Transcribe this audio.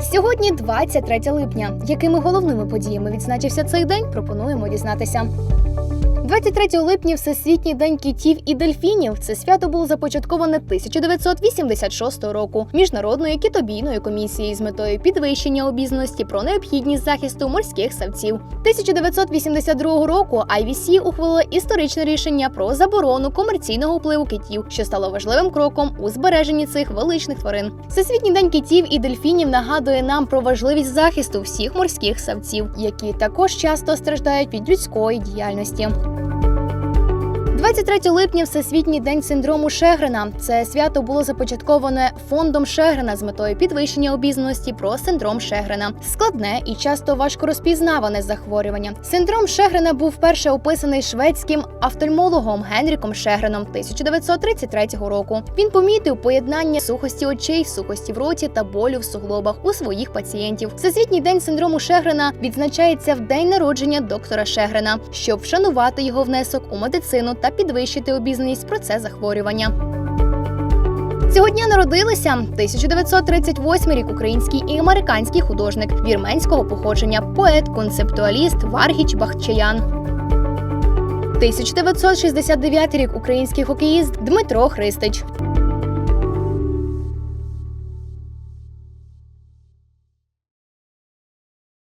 Сьогодні 23 липня. Якими головними подіями відзначився цей день, пропонуємо дізнатися. 23 липня Всесвітній день китів і дельфінів. Це свято було започатковане 1986 року міжнародною китобійною комісією з метою підвищення обізнаності про необхідність захисту морських савців. 1982 року IVC ухвалила історичне рішення про заборону комерційного впливу китів, що стало важливим кроком у збереженні цих величних тварин. Всесвітній день китів і дельфінів нагадує нам про важливість захисту всіх морських савців, які також часто страждають від людської діяльності. 23 липня Всесвітній день синдрому Шегрена. Це свято було започатковане фондом Шегрена з метою підвищення обізнаності про синдром Шегрена. Складне і часто важко розпізнаване захворювання. Синдром Шегрена був вперше описаний шведським офтальмологом Генріком Шегреном 1933 року. Він помітив поєднання сухості очей, сухості в роті та болю в суглобах у своїх пацієнтів. Всесвітній день синдрому Шегрена відзначається в день народження доктора Шегрена, щоб вшанувати його внесок у медицину та підвищити обізнаність про це захворювання. Цього дня народилися 1938 рік український і американський художник вірменського походження, поет, концептуаліст Варгіч Бахчаян. 1969 рік український хокеїст Дмитро Христич.